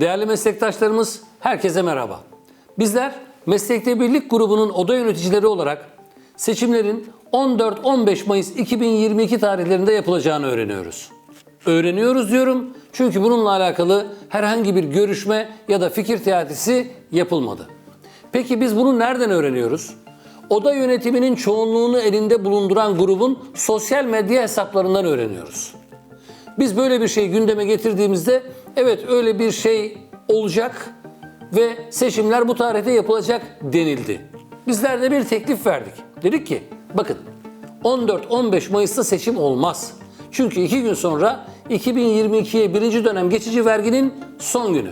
Değerli meslektaşlarımız, herkese merhaba. Bizler Meslekte Birlik grubunun oda yöneticileri olarak seçimlerin 14-15 Mayıs 2022 tarihlerinde yapılacağını öğreniyoruz. Öğreniyoruz diyorum çünkü bununla alakalı herhangi bir görüşme ya da fikir teatisi yapılmadı. Peki biz bunu nereden öğreniyoruz? Oda yönetiminin çoğunluğunu elinde bulunduran grubun sosyal medya hesaplarından öğreniyoruz. Biz böyle bir şey gündeme getirdiğimizde evet öyle bir şey olacak ve seçimler bu tarihte yapılacak denildi. Bizler de bir teklif verdik. Dedik ki bakın 14-15 Mayıs'ta seçim olmaz. Çünkü iki gün sonra 2022'ye birinci dönem geçici verginin son günü.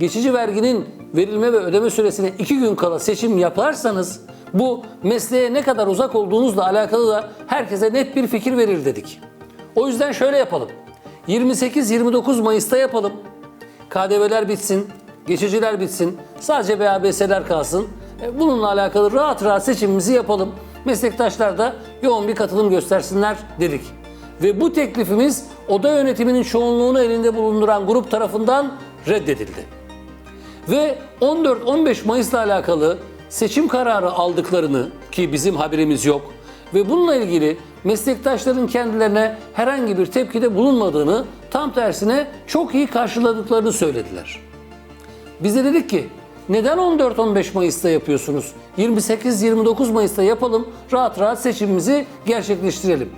Geçici verginin verilme ve ödeme süresine iki gün kala seçim yaparsanız bu mesleğe ne kadar uzak olduğunuzla alakalı da herkese net bir fikir verir dedik. O yüzden şöyle yapalım. 28-29 Mayıs'ta yapalım. KDV'ler bitsin, geçiciler bitsin, sadece BABS'ler kalsın. E, Bununla alakalı rahat rahat seçimimizi yapalım. Meslektaşlar da yoğun bir katılım göstersinler dedik. Ve bu teklifimiz oda yönetiminin çoğunluğunu elinde bulunduran grup tarafından reddedildi. Ve 14-15 Mayıs'la alakalı seçim kararı aldıklarını ki bizim haberimiz yok ve bununla ilgili meslektaşların kendilerine herhangi bir tepkide bulunmadığını tam tersine çok iyi karşıladıklarını söylediler. Biz de dedik ki neden 14-15 Mayıs'ta yapıyorsunuz? 28-29 Mayıs'ta yapalım, rahat rahat seçimimizi gerçekleştirelim.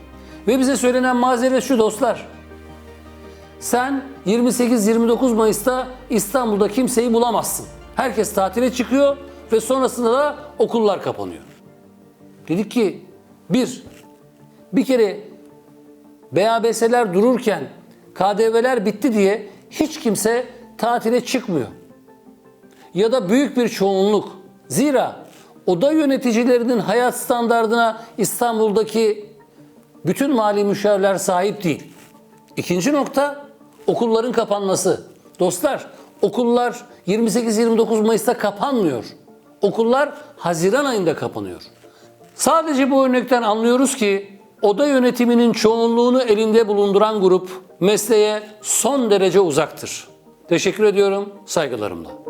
Ve bize söylenen mazeret şu dostlar. Sen 28-29 Mayıs'ta İstanbul'da kimseyi bulamazsın. Herkes tatile çıkıyor ve sonrasında da okullar kapanıyor. Dedik ki bir, bir kere BABS'ler dururken KDV'ler bitti diye hiç kimse tatile çıkmıyor. Ya da büyük bir çoğunluk. Zira oda yöneticilerinin hayat standardına İstanbul'daki bütün mali müşavirler sahip değil. İkinci nokta okulların kapanması. Dostlar okullar 28-29 Mayıs'ta kapanmıyor. Okullar Haziran ayında kapanıyor. Sadece bu örnekten anlıyoruz ki oda yönetiminin çoğunluğunu elinde bulunduran grup mesleğe son derece uzaktır. Teşekkür ediyorum, saygılarımla.